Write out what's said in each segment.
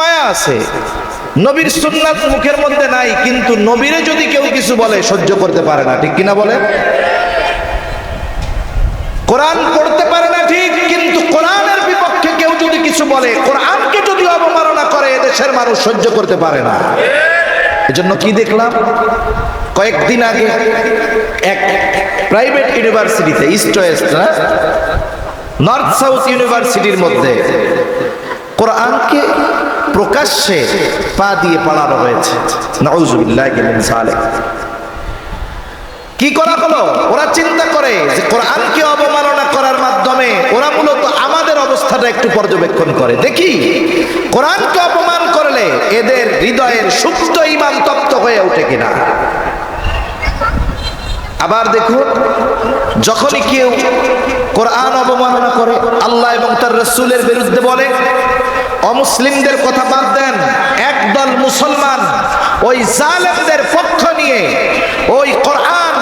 মায়া আছে। নবীর সুন্নাত মুখের মধ্যে নাই, কিন্তু নবীরে যদি কেউ কিছু বলে, সহ্য করতে পারে না। ঠিক কিনা বলে? কোরআন পড়তে পারে না ঠিক, কিন্তু কোরআনের বিপক্ষে কেউ যদি কিছু বলে, কোরআনকে যদি অবমাননা করে, এদেশের মানুষ সহ্য করতে পারে না। এজন্য কি দেখলাম? কয়েকদিন আগে এক প্রাইভেট ইউনিভার্সিটিতে, ইস্ট ওয়েস্ট, না? নর্থ সাউথ ইউনিভার্সিটির মধ্যে, কোরআনকে প্রকাশ্যে পা দিয়ে পালানো হয়েছে। কি করা হলো? ওরা চিন্তা করে যে কোরআনকে অবমাননা করার মাধ্যমে ওরা মূলত আমাদের অবস্থাটা একটু পর্যবেক্ষণ করে। দেখি, কোরআনকে অপমান করলে এদের হৃদয়ের সুপ্ত ইমান তপ্ত হয়ে ওঠে কিনা? আবার দেখুন, যখনই কেউ কোরআন অবমাননা করে, আল্লাহ এবং তার রসুলের বিরুদ্ধে বলে অমুসলিমদের কথা বাদ দেন। একদল মুসলমান ওই জালেমদের পক্ষ নিয়ে ওই কোরআন,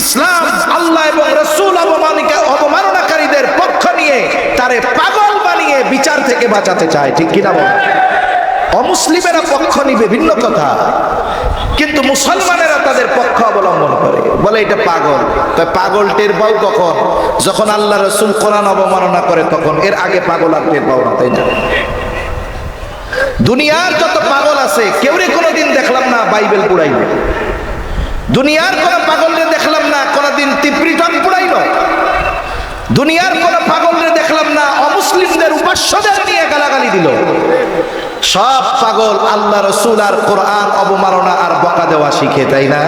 ইসলাম, আল্লাহ এবং রসুল অবমানিকা, অবমাননাকারীদের পক্ষ নিয়ে তারে পাগল বানিয়ে বিচার থেকে বাঁচাতে চায়, ঠিক কিনা বল? অমুসলিমেরা পক্ষ নিবে ভিন্ন কথা, কিন্তু মুসলমানেরা তাদের পক্ষ অবলম্বন করে। বলে এটা পাগল। তাই পাগল টের পাও কখন? যখন আল্লাহ রসুল কোরআন অবমাননা করে, তখন এর আগে পাগল আর টের পাও না, তাই না? দুনিয়ার যত পাগল আছে কেউ কেউরে কোনোদিন দেখলাম না বাইবেল পুড়াইল। দুনিয়ার কোন পাগলরে দেখলাম না, কোনোদিন তিপ্রিটন পুড়াইল। দুনিয়ার কোন পাগলরে দেখলাম না, অমুসলিমদের উপাস্যদের নিয়ে গালাগালি দিল। সব পাগল আল্লাহ রসুল আর কোরআন অবমাননা আর বকা দেওয়া শিখে, তাই না?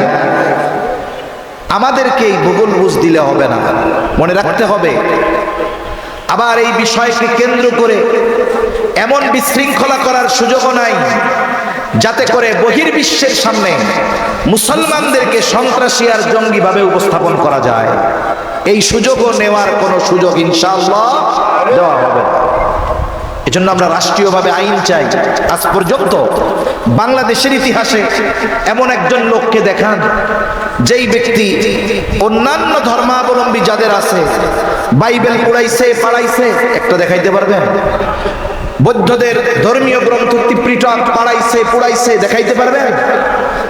আমাদেরকে এই ভূগোল বুঝ দিলে হবে না মনে রাখতে হবে। আবার এই বিষয়কে কেন্দ্র করে এমন বিশৃঙ্খলা করার সুযোগও নাই, যাতে করে বহির্বিশ্বের সামনে মুসলমানদেরকে সন্ত্রাসী আর জঙ্গিভাবে উপস্থাপন করা যায়। এই সুযোগও নেওয়ার কোনো সুযোগ ইনশাআল্লাহ দেওয়া হবে এজন্য আমরা রাষ্ট্রীয়ভাবে আইন চাই। আজ পর্যন্ত বাংলাদেশের ইতিহাসে এমন একজন লোককে দেখান, যেই ব্যক্তি অন্যান্য ধর্মাবলম্বী যাদের আছে, বাইবেল পড়াইছে, পাড়াইছে, একটা দেখাইতে পারবেন? বৌদ্ধদের ধর্মীয় গ্রন্থ ত্রিপিটক পাড়াইছে, পুড়াইছে, দেখাইতে পারবেন?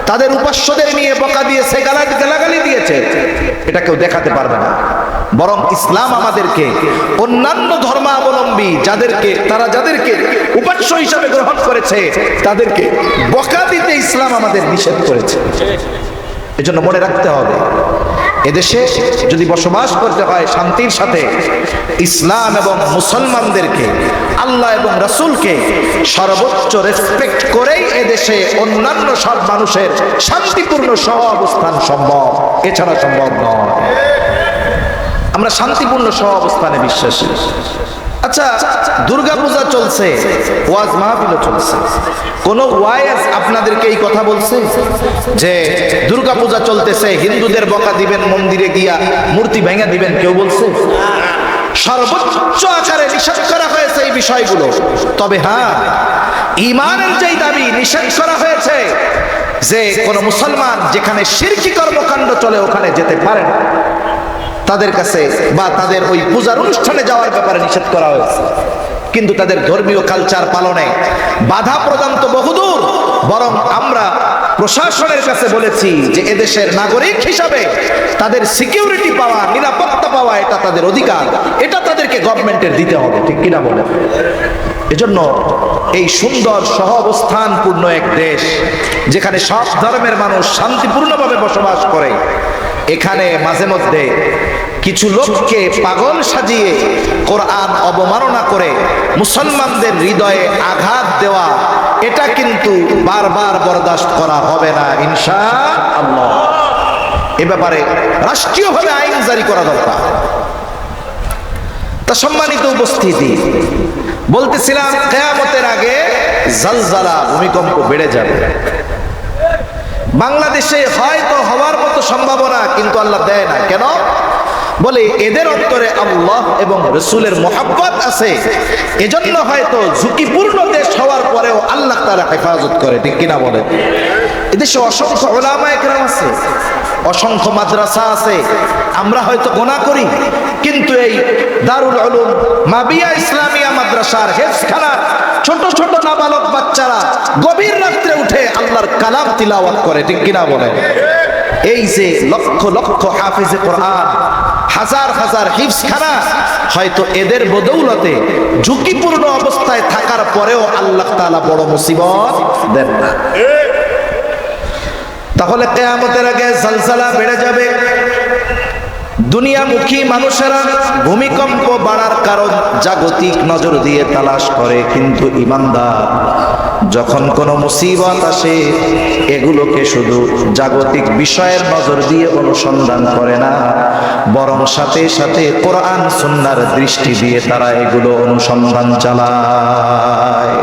তাদের উপাস্যদের নিয়ে বকা দিয়েছে গালাগালি গালাগালি দিয়েছে। এটা কেউ দেখাতে পারবে না। বরং ইসলাম আমাদেরকে অন্যান্য ধর্মাবলম্বী যাদেরকে, তারা যাদেরকে উপাস্য হিসাবে গ্রহণ করেছে, তাদেরকে বকা দিতে ইসলাম আমাদের নিষেধ করেছে। এজন্য মনে রাখতে হবে এদেশে যদি বসবাস করতে হয় শান্তির সাথে, ইসলাম এবং মুসলমানদেরকে, আল্লাহ এবং রাসুলকে সর্বোচ্চ রেসপেক্ট করেই এদেশে অন্যান্য সব মানুষের শান্তিপূর্ণ সহ অবস্থান সম্ভব। এছাড়া সম্ভব নয়। আমরা শান্তিপূর্ণ সহ অবস্থানে বিশ্বাসী। আচ্ছা দুর্গাপূজা চলছে, ওয়াজ মাহফিলও চলছে। কোন ওয়াইজ আপনাদেরকে এই কথা বলছে? যে দুর্গাপূজা চলতেছে, হিন্দুদের বকা দিবেন, মন্দিরে গিয়া মূর্তি ভেঙে দিবেন, কেউ বলছে? সর্বোচ্চ আকারে নিষেধ করা হয়েছে এই বিষয়গুলো। তবে হ্যাঁ ইমানের যেই দাবি নিষেধ করা হয়েছে, যে কোন মুসলমান যেখানে শিরকি কর্মকাণ্ড চলে, ওখানে যেতে পারে না। তাদের কাছে বা তাদের ওই পূজার অনুষ্ঠানে যাওয়ার ব্যাপারে নিষেধ করা হয়েছে। কিন্তু তাদের ধর্মীয় কালচার পালনে বাধা প্রদান তো বহুদূর, বরং আমরা প্রশাসনের কাছে বলেছি যে এদেশের নাগরিক হিসাবে তাদের সিকিউরিটি পাওয়া, নিরাপত্তা পাওয়া এটা তাদের অধিকার। এটা তাদেরকে গভর্নমেন্টের দিতে হবে, ঠিক কিনা বলে এজন্য এই সুন্দর সহ অবস্থানপূর্ণ এক দেশ, যেখানে সব ধর্মের মানুষ শান্তিপূর্ণভাবে বসবাস করে এখানে মাঝে মধ্যে কিছু লোককে পাগল সাজিয়ে কোরআন অবমাননা করে মুসলমানদের হৃদয়ে আঘাত দেওয়া, এটা কিন্তু বারবার বরদাস্ত করা হবে না ইনশা আল্লাহ এ ব্যাপারে রাষ্ট্রীয়ভাবে আইন জারি করা দরকার। তা সম্মানিত উপস্থিতি, বলতেছিলাম, কেয়ামতের আগে জালজালা ভূমিকম্প বেড়ে যাবে। বাংলাদেশে হয়তো হওয়ার মতো সম্ভাবনা কিন্তু আল্লাহ দেয় না। কেন? বলে এদের অন্তরে আল্লাহ এবং রসুলের মোহাব্বত আছে। এজন্য হয়তো ঝুঁকিপূর্ণ দেশ হওয়ার পরেও আল্লাহ তারা হেফাজত করে, ঠিক কিনা বলে এদেশে অসংখ্য ওলামা আছে, অসংখ্য মাদ্রাসা আছে, আমরা হয়তো গোনা করি, কিন্তু এই দারুল উলুম মাবিয়া ইসলামিয়া মাদ্রাসার হেফখানার ছোট ছোট নাবালক বাচ্চারা গভীর রাত্রে উঠে আল্লাহর কালাম তিলাওয়াত করে, ঠিক কিনা বলে? এই যে লক্ষ লক্ষ হাফিজে কোরআন, হাজার হাজার হিফসখানা হয়তো এদের বদৌলতে ঝুঁকিপূর্ণ অবস্থায় থাকার পরেও আল্লাহ তাআলা বড় মুসিবত দেন না। তাহলে কেয়ামতের আগে জালজালা বেড়ে যাবে। দুনিয়ামুখী মানুষেরা ভূমিকম্প বাড়ার কারণ জাগতিক নজর দিয়ে তালাশ করে, কিন্তু ইমানদার যখন কোনো মুসিবত আসে, এগুলোকে শুধু জাগতিক বিষয়ের নজর দিয়ে অনুসন্ধান করে না, বরং সাথে সাথে কোরআন, সুন্নার দৃষ্টি দিয়ে তারা এগুলো অনুসন্ধান চালায়।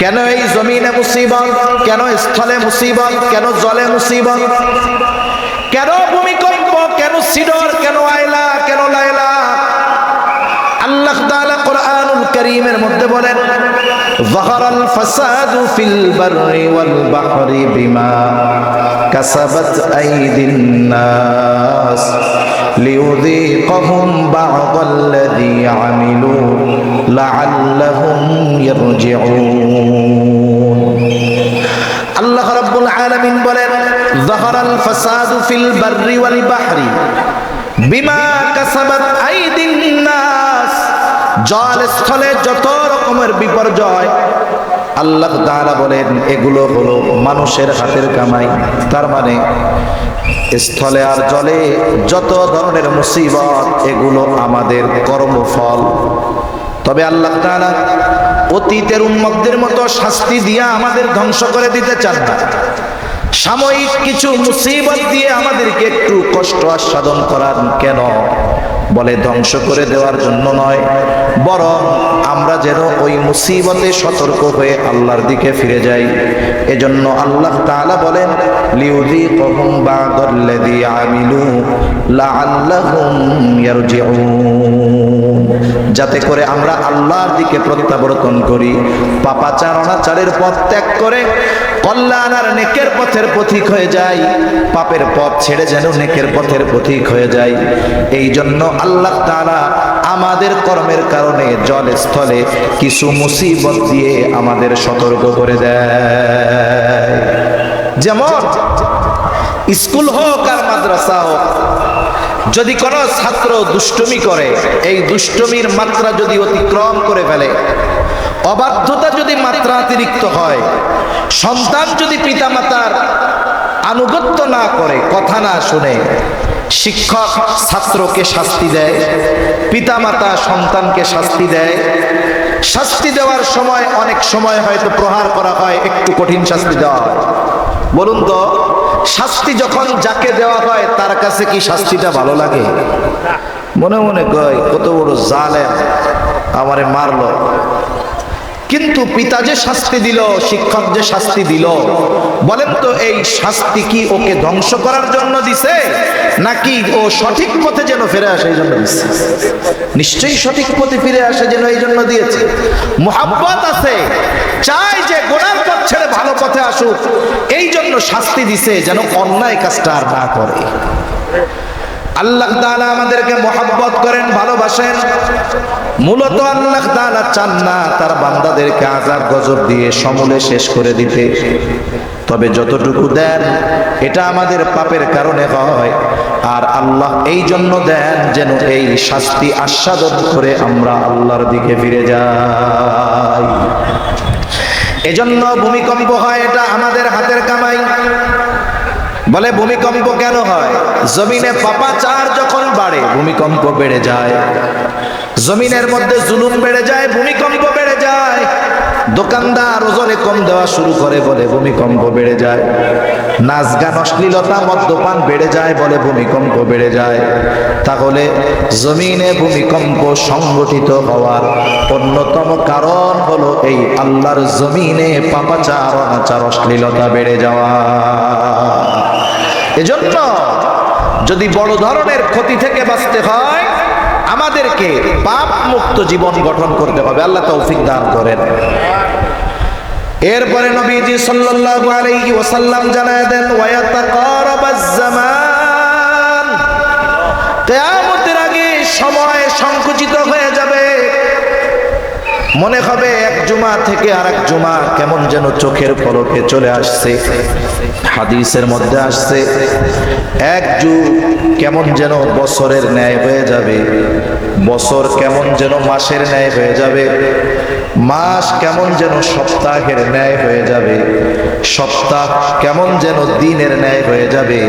কেন এই জমিনে মুসিবত? কেন স্থলে মুসিবত? কেন জলে মুসিবত? কেন ভূমিকম্প? কেন সিডর? কেন আয়লা? কেন লায়লা? আল্লাহ তাআলা কোরআনুল কারীমের মধ্যে বলেন জাহারাল ফাসাদু ফিল বাররি ওয়াল বাহরি বিমা কাসাবাত আইদিন নাস লিউযীকহুম বা'দাল্লাযী আমিলু লাআল্লাহুম ইয়ারজিউন আল্লাহ রাব্বুল আলামিন বলেন জাহারাল ফাসাদু ফিল বাররি ওয়াল বাহরি বিমা কাসাবাত আই জল স্থলে যত রকমের বিপর্যয়, আল্লাহ তাআলা বলেন, এগুলো হলো মানুষের হাতের কামাই। তার মানে স্থলে আর জলে যত ধরনের মুসিবত, এগুলো আমাদের কর্মফল। তবে আল্লাহ অতীতের উম্মতদের মতো শাস্তি দিয়া আমাদের ধ্বংস করে দিতে চান না। সাময়িক কিছু মুসিবত দিয়ে আমাদেরকে একটু কষ্ট আস্বাদন করার কেন? বলে ধ্বংস করে দেওয়ার জন্য নয়, বরং আমরা যেন ওই মুসিবতে সতর্ক হয়ে আল্লাহর দিকে ফিরে যাই। এজন্য আল্লাহ তাআলা বলেন লিউদি কহম বা আমিলু লা ইয়ারজিউন। যাতে করে আমরা আল্লাহর দিকে প্রত্যাবর্তন করি। পাপাচারণাচারের পথ ত্যাগ করে কল্যাণ আর নেকের পথের পথিক হয়ে যাই। পাপের পথ ছেড়ে যেন নেকের পথের পথিক হয়ে যায় এই জন্য আল্লাহ তাআলা আমাদের কর্মের কারণে জল স্থলে কিছু মুসিবত দিয়ে আমাদের সতর্ক করে দেয়। যেমন, স্কুল হোক আর মাদ্রাসা হোক যদি কোনো ছাত্র দুষ্টমি করে, এই দুষ্টমির মাত্রা যদি অতিক্রম করে ফেলে, অবাধ্যতা যদি মাত্রা অতিরিক্ত হয়, সন্তান যদি পিতামাতার আনুগত্য না করে, কথা না শুনে, শিক্ষক ছাত্রকে শাস্তি দেয়, পিতামাতা সন্তানকে শাস্তি দেয়, শাস্তি দেওয়ার সময় অনেক সময় হয়তো প্রহার করা হয়, একটু কঠিন শাস্তি দেওয়া হয়। বলুন তো শাস্তি যখন যাকে দেওয়া হয়, তার কাছে কি শাস্তিটা ভালো লাগে? মনে মনে কয়, কত বড় জালেম আমারে মারলো। কিন্তু পিতা যে শাস্তি দিল, শিক্ষক যে শাস্তি দিল, বলেন তো এই শাস্তি কি ওকে ধ্বংস করার জন্য দিছে, নাকি ও সঠিক পথে যেন ফিরে আসে এই জন্য দিচ্ছে নিশ্চয়ই সঠিক পথে ফিরে আসে যেন এই জন্য দিয়েছে। মোহাব্বত আছে, চাই যে গোড়ার পথ ছেড়ে ভালো পথে আসুক, এই জন্য শাস্তি দিছে যেন অন্যায় কাজটা আর না করে। আল্লাহ তাআলা আমাদেরকে মোহাব্বত করেন, ভালোবাসেন। মূলত আল্লাহ তাআলা চান না তার বান্দাদেরকে আজাব গজব দিয়ে সমূলে শেষ করে দিতে। তবে যতটুকু দেন, এটা আমাদের পাপের কারণে হয়। আর আল্লাহ এই জন্য দেন যেন এই শাস্তি আস্বাদন করে আমরা আল্লাহর দিকে ফিরে যাই। এজন্য ভূমিকম্প হয়, এটা আমাদের হাতের কামাই। বলে, ভূমিকম্প কেন হয়? জমিনে পাপাচার যখন বাড়ে, ভূমিকম্প বেড়ে যায়। জমিনের মধ্যে জুলুম বেড়ে যায়, ভূমিকম্প বেড়ে যায়। দোকানদার ওজনে কম দেওয়া শুরু করে, বলে, ভূমিকম্প বেড়ে যায়। নাচ গান, অশ্লীলতা, মদ্যপান বেড়ে যায়, বলে, ভূমিকম্প বেড়ে যায়। তাহলে জমিনে ভূমিকম্প সংগঠিত হওয়ার অন্যতম কারণ হলো এই আল্লাহর জমিনে পাপাচার, অনাচার, অশ্লীলতা বেড়ে যাওয়া। এজন্য যদি বড় ধরনের ক্ষতি থেকে বাঁচতে হয়, আমাদেরকে পাপ মুক্ত জীবন গঠন করতে হবে। আল্লাহ তৌফিক দান করেন। এরপরে নবীজি সাল্লাল্লাহু আলাইহি ওয়াসাল্লাম জানায় দেন ওয়ায়াতাকারাবাজ জামান কিয়ামতের আগে সময় সংকুচিত হয়ে মনে হবে এক জুমা থেকে আর এক জুমা কেমন যেন চোখের ফলকে চলে আসছে। হাদিসের মধ্যে আসছে, এক যুগ কেমন যেন বছরের ন্যায় হয়ে যাবে, বছর কেমন যেন মাসের ন্যায় হয়ে যাবে। মাস কেমন যেন সপ্তাহের ন্যায় হয়ে যাবে, সপ্তাহ কেমন যেন দিনের ন্যায় হয়ে যাবে,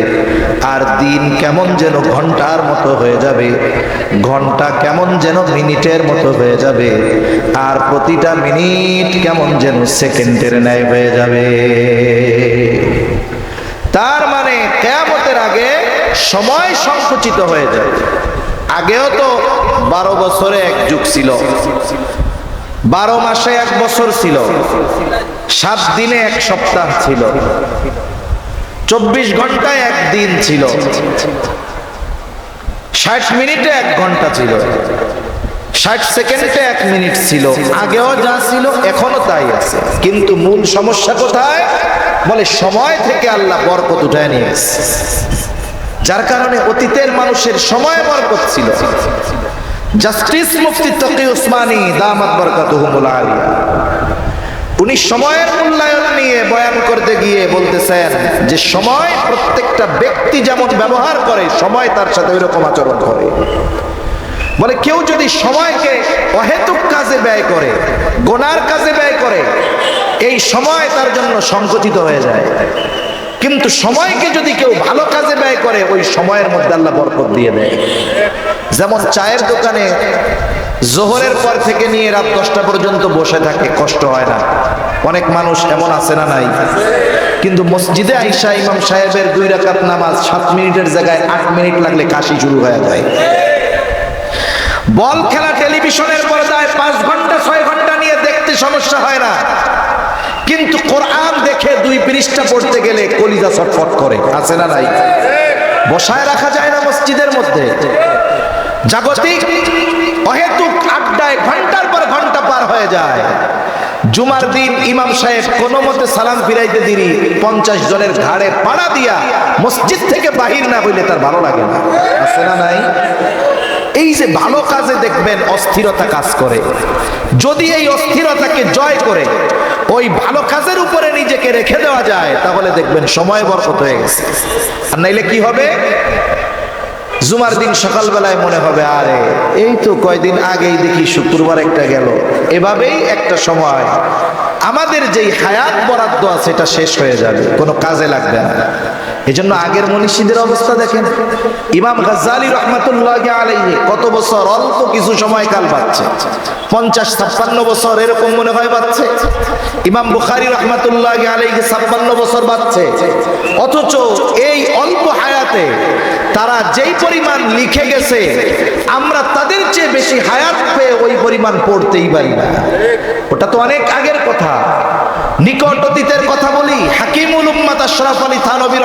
আর দিন কেমন যেন ঘণ্টার মতো হয়ে যাবে, ঘণ্টা কেমন যেন মিনিটের মতো হয়ে যাবে, আর প্রতিটা মিনিট কেমন যেন সেকেন্ডের ন্যায় হয়ে যাবে। তার মানে কেয়ামতের আগে সময় সংকুচিত হয়ে যাবে। আগেও তো বারো বছরে এক যুগ ছিল। বারো মাসে এক বছর ছিল। সাত দিনে এক সপ্তাহ ছিল। চব্বিশ ঘন্টায় এক দিন ছিল। ষাট মিনিটে এক ঘণ্টা ছিল। ষাট সেকেন্ডে এক মিনিট ছিল। আগেও যা ছিল এখনও তাই আছে। কিন্তু মূল সমস্যা কোথায়? বলে সময় থেকে আল্লাহ বরকত উঠায় নিয়ে এসেছে। যার কারণে অতীতের মানুষের সময় বরকত ছিল। জাস্টিস মুফতি তকি উসমানী দামাত বরকাতুহুমুল আলিয়া। উনি সময়ের মূল্যায়ন নিয়ে বয়ান করতে গিয়ে বলতেছেন যে সময় প্রত্যেকটা ব্যক্তি যেমন ব্যবহার করে, সময় তার সাথে ওই রকম আচরণ করে। বলে কেউ যদি সময়কে অহেতুক কাজে ব্যয় করে, গোনার কাজে ব্যয় করে, এই সময় তার জন্য সংকুচিত হয়ে যায়। কিন্তু সময়কে যদি কেউ ভালো কাজে ব্যয় করে, ওই সময়ের মধ্যে আল্লাহ বরকত দিয়ে দেয়। যেমন চায়ের দোকানে জোহরের পর থেকে নিয়ে রাত দশটা পর্যন্ত বসে থাকে, কষ্ট হয় না। অনেক মানুষ এমন আছে না নাই? কিন্তু মসজিদে আইসা ইমাম সাহেবের দুই রাকাত নামাজ সাত মিনিটের জায়গায় আট মিনিট লাগলে কাশি শুরু হয়ে যায়। বল খেলা টেলিভিশনের পর্দায় পাঁচ ঘণ্টা, ছয় ঘণ্টা নিয়ে দেখতে সমস্যা হয় না। কিন্তু কোরআন দেখে দুই পৃষ্ঠা পড়তে গেলে কলিজা ছটফট করে। আছে না নাই? বসায় রাখা যায় না মসজিদের মধ্যে। জাগতিক অহেতুক আড্ডায় ঘণ্টার পর ঘণ্টা পার হয়ে যায়। জুমার দিন ইমাম সাহেব কোনো মতে সালাম ফিরাইতে দিরি। পঞ্চাশ জনের ঘাড়ে পাড়া দিয়া মসজিদ থেকে বাহির না হইলে তার ভালো লাগে না। আছে না নাই? এই যে ভালো কাজে দেখবেন অস্থিরতা কাজ করে। যদি এই অস্থিরতাকে জয় করে ওই ভালো কাজের উপরে নিজেকে রেখে দেওয়া যায়, তাহলে দেখবেন সময় বরকত হয়ে গেছে। আর নাইলে কি হবে? জুমার দিন সকালবেলায় মনে হবে, আরে, এই তো কয়দিন আগেই দেখি শুক্রবার একটা গেল। এভাবেই একটা সময়। আমাদের যেই হায়াত বরাদ্দ আছে, এটা শেষ হয়ে যাবে, কোনো কাজে লাগবে না। এই জন্য আগের মনীষীদের অবস্থা দেখেন। ইমাম গাজ্জালি রহমাতুল্লাহ আলাইহি কত বছর, অল্প কিছু সময় কাল পাচ্ছে পঞ্চাশ ছাপ্পান্ন বছর এরকম মনে হয় পাচ্ছে ইমাম বুখারি রহমাতুল্লাহ আলাইহি ছাপ্পান্ন বছর পাচ্ছে অথচ এই অল্প হায়াতে তারা যেই পরিমাণ লিখে গেছে, আমরা তাদের চেয়ে বেশি হায়াত পেয়ে ওই পরিমাণ পড়তেই পারি না। ওটা তো অনেক আগের কথা। নিকট অতীতের কথা বলি, হাকিমুল উম্মাদ আশরাফ আলী থানবী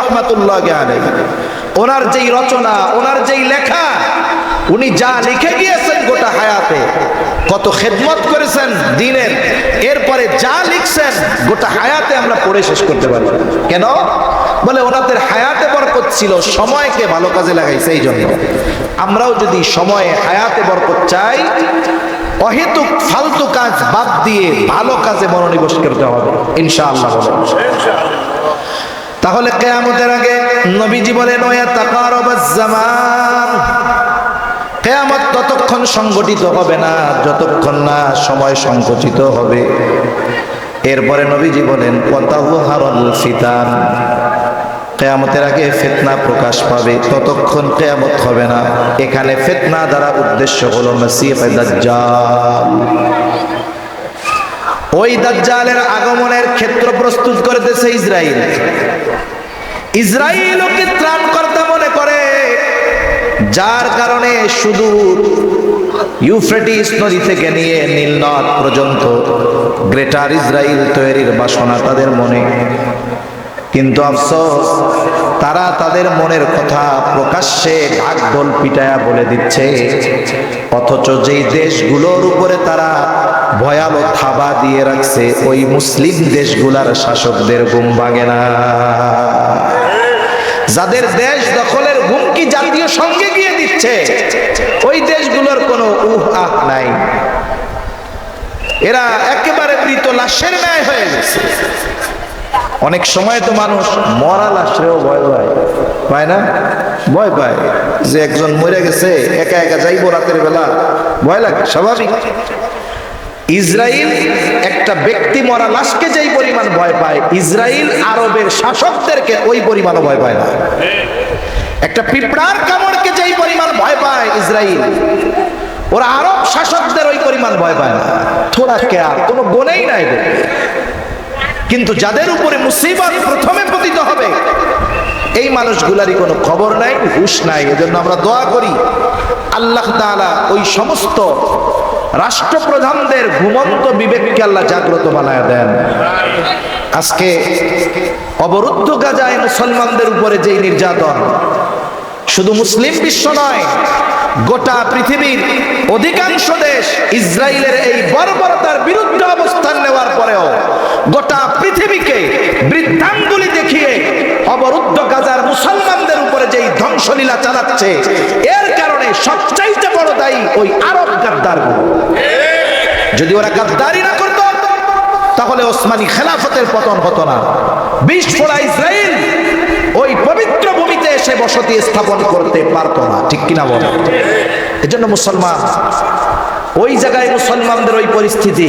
ওনার যেই রচনা, ওনার যেই লেখা, উনি যা লিখে গিয়েছেন গোটা হায়াতে, কত খেদমত করেছেন দিনের, এরপরে যা লিখছেন গোটা হায়াতে আমরা পড়ে শেষ করতে পারব। কেন? বলে ওনাদের হায়াতে বরকত ছিল, সময়কে ভালো কাজে লাগাইছে এই জন্য আমরাও যদি সময়ে হায়াতে বরকত চাই, অহেতুক ফালতু কাজ বাদ দিয়ে ভালো কাজে মনোনিবেশ করতে হবে। ইনশাআল্লাহ তাহলে কেয়ামতের আগে নবীজি বলেন, ওয়া জামান কেয়ামত ততক্ষণ সংগঠিত হবে না, যতক্ষণ না সময় সংকুচিত হবে। এরপরে নবীজি বলেন ফিতান। কেয়ামতের আগে ফেতনা প্রকাশ পাবে, ততক্ষণ কেয়ামত হবে না। এখানে ফেতনা দ্বারা উদ্দেশ্য হলো মসিহ দাজ্জাল। ওই দাজ্জালের আগমনের ক্ষেত্র প্রস্তুত করতেছে ইসরায়েল ইসরায়েল ওকে ত্রাণকর্তা মনে করে? যার কারণে সুদূর ইউফ্রেটিস নদী থেকে নিয়ে নীলনদ পর্যন্ত গ্রেটার ইসরায়েল তৈরির বাসনা তাদের মনে। কিন্তু আফসোস, তারা তাদের মনের কথা প্রকাশ্যে ঢাকঢোল পিটায়া বলে দিচ্ছে, অথচ যেই দেশগুলোর উপরে তারা ভয়াবহ থাবা দিয়ে রাখছে ওই মুসলিম দেশগুলার শাসকদের ঘুম ভাঙে না। যাদের দেশ দখলের হুমকি জাতীয় সঙ্গে গিয়ে দিচ্ছে, ওই দেশগুলোর কোনো উহ আহ নাই। এরা একেবারে মৃত লাশের ন্যায় হয়ে গেছে। অনেক সময় তো মানুষ মরা লাশেও ভয় পায়। পায় না? ভয় পায়। যে একজন মরে গেছে, একা একা যাইবো রাতের বেলা, ভয় লাগে, স্বাভাবিক। ইসরায়েল একটা ব্যক্তি মরা লাশকে যেই পরিমাণ ভয় পায় ইসরায়েল আরবের শাসকদেরকে ওই পরিমাণ ভয় পায় না। একটা পিঁপড়ার কামড়কে যেই পরিমাণ ভয় পায় ইসরায়েল ওরা আরব শাসকদের ওই পরিমাণ ভয় পায় না। থোড়া কেয়ার, কোনো গুণেই নাই। কিন্তু যাদের উপরে মুসিবত প্রথমে পতিত হবে, এই মানুষগুলারই কোনো খবর নাই, হুশ নাই। এজন্য আমরা দোয়া করি, আল্লাহ তাআলা ওই সমস্ত রাষ্ট্রপ্রধানদের ঘুমন্ত বিবেককে আল্লাহ জাগ্রত বানায় দেন। আজকে অবরুদ্ধ গাজায় মুসলমানদের উপরে যেই নির্যাতন, শুধু মুসলিম বিশ্ব নয়, গোটা পৃথিবীর অধিকাংশ দেশ ইসরায়েলের এই বর্বরতার বিরুদ্ধে অবস্থান নেওয়ার পরেও গোটা পৃথিবীকে যেই চালাচ্ছে। এর কারণে সবচাইতে বড় দায়ী ওই আরব গাদ্দারগুলো। যদি ওরা গাদ্দারি না করত, তাহলে ওসমানী খেলাফতের পতন হতো না। বিশ ফোড়া ইসরায়েল ওই পবিত্র ভূমিতে এসে বসতি স্থাপন করতে পারতো না। ঠিক কিনা বল? এজন্য মুসলমান, ওই জায়গায় মুসলমানদের ওই পরিস্থিতি।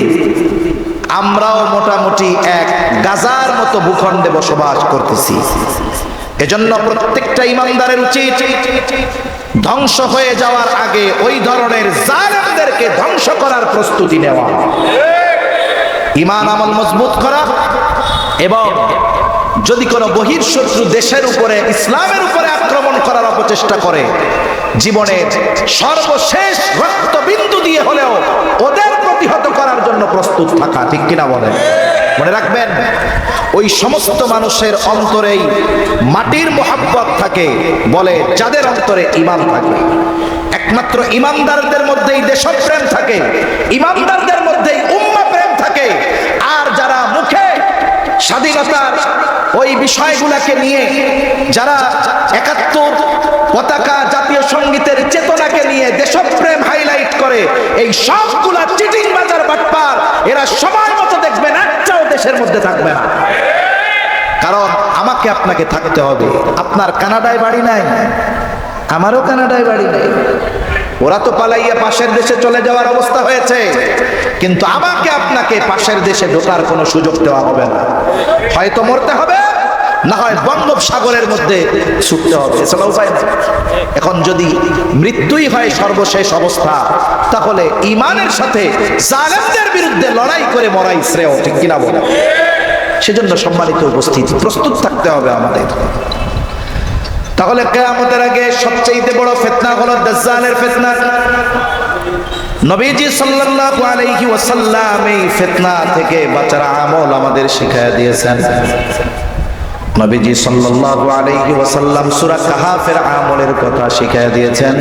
আমরাও মোটামুটি এক গাজার মতো ভূখণ্ডে বসবাস করতেছি। এজন্য প্রত্যেকটা ইমানদারের উচিত ধ্বংস হয়ে যাওয়ার আগে ওই ধরনের জালেমদেরকে ধ্বংস করার প্রস্তুতি নেওয়া। ইমান আমল মজবুত করা এবং যদি কোনো বহির্শত্রু দেশের উপরে, ইসলামের উপরে আক্রমণ করার অপচেষ্টা করে জীবনের সর্বশেষ রক্তবিন্দু দিয়ে হলেও ওদের প্রতিহত করার জন্য প্রস্তুত থাকা, ঠিক কিনা বলেন? মনে রাখবেন, ওই সমস্ত মানুষের অন্তরেই মাটির মোহাব্বত থাকে, বলে যাদের অন্তরে ইমান থাকে। একমাত্র ইমানদারদের মধ্যেই দেশপ্রেম থাকে ইমানদারদের মধ্যেই উম্মা প্রেম থাকে আর যারা মুখে স্বাধীনতার ওই বিষয়গুলোকে নিয়ে যারা একাত্তর পতাকা জাতীয় সঙ্গীতের চেতনাকে নিয়ে দেশপ্রেম হাইলাইট করে, এই সবগুলা চিটিং বাজার বাটপার, এরা সময় মতো দেখবেন একটাও দেশের মধ্যে থাকবে না। কারণ আমাকে আপনাকে থাকতে হবে। আপনার কানাডায় বাড়ি নাই, আমারও কানাডায় বাড়ি নাই। ওরা তো পালাইয়া পাশের দেশে চলে যাওয়ার অবস্থা হয়েছে। কিন্তু আমাকে আপনাকে পাশের দেশে ঢোকার কোনো সুযোগ দেওয়া হবে না। হয়তো মরতে হবে, না হয় বঙ্গোপসাগরের মধ্যে ছুটতে হবে। উপায় এখন যদি মৃত্যুই হয় সর্বশেষ অবস্থা, তাহলে ইমানের সাথে জালেমদের বিরুদ্ধে লড়াই করে মরাই শ্রেয়, ঠিক কিনা বলে? সেজন্য সম্মানিত উপস্থিতি, প্রস্তুত থাকতে হবে আমাদের। তাহলে কেয়ামতের আগে সবচেয়ে বড় ফেতনা হলো দাজ্জালের ফেতনা। নবীজি সাল্লাল্লাহু আলাইহি ওয়াসাল্লাম এই ফিতনা থেকে বাঁচার আমল আমাদের শিখায়া দিয়েছেন। নবীজি সাল্লাল্লাহু আলাইহি ওয়াসাল্লাম সূরা কাহাফের আমলের কথা শিখায়া দিয়েছেন।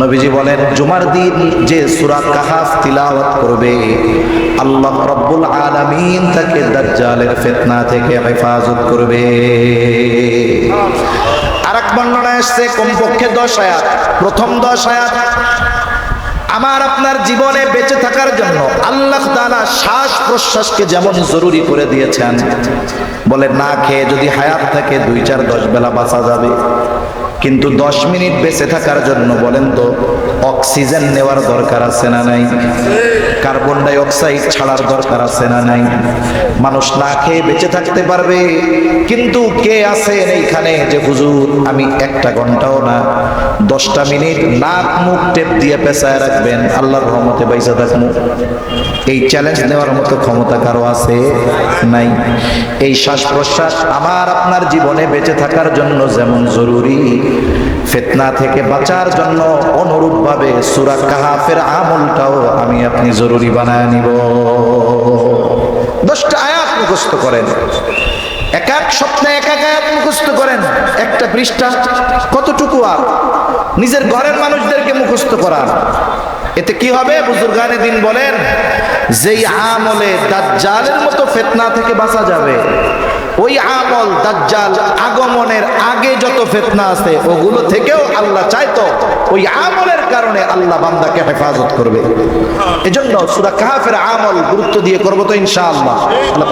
নবীজি বলেন, জুমার দিন যে সূরা কাহাফ তিলাওয়াত করবে, আল্লাহ রাব্বুল আলামিন তাকে দাজ্জালের ফিতনা থেকে হেফাজত করবে। আরেক বর্ণনায় আসছে, কমপক্ষে দশ আয়াত। প্রথম দশ আয়াত, আমার আপনার জীবনে বেঁচে থাকার জন্য আল্লাহ তাআলা শ্বাস প্রশ্বাসকে যেমন জরুরি করে দিয়েছেন। বলে, না খেয়ে যদি হায়াত থাকে, দুই চার দশ বেলা বাঁচা যাবে। কিন্তু দশ মিনিট বেঁচে থাকার জন্য বলেন তো, অক্সিজেন নেওয়ার দরকার আছে না নাই? কার্বন ডাই অক্সাইড ছাড়ার দরকার আছে না নাই? মানুষ না খেয়ে বেঁচে থাকতে পারবে, কিন্তু কে আছেন এইখানে যে, হুজুর, আমি একটা ঘন্টাও না, দশটা মিনিট নাক মুখ টেপ দিয়ে পেঁচায় রাখবেন, আল্লাহর রহমতে বাইসা থাকব। এই চ্যালেঞ্জ নেওয়ার মতো ক্ষমতা কারও আছে নাই? এই শ্বাস প্রশ্বাস আমার আপনার জীবনে বেঁচে থাকার জন্য যেমন জরুরি, ফেতনা থেকে বাঁচার জন্য অনুরূপভাবে সুরা কাহাফের আমলটাও আমি আপনি জরুরি বানায় নিব। দশটা আয়াত মুখস্থ করেন। এক এক সপ্তাহে এক এক আয়াত মুখস্থ করেন। একটা পৃষ্ঠা, কতটুকু আর? নিজের ঘরের মানুষদেরকে মুখস্থ করান। এতে কি হবে? বুজুর্গানে দিন বলেন, যেই আমলে দাজ্জালের মতো ফেতনা থেকে বাঁচা যাবে ওই আমল দাজ্জাল আগমনের আগে যত ফেতনা আছে, ওগুলো থেকেও আল্লাহ চাইতো ওই আমলের কারণে আল্লাহ বান্দাকে হেফাজত করবে। এজন্য সুরা কাহাফের আমল গুরুত্ব দিয়ে করব তো ইনশাআল্লাহ। আল্লাহ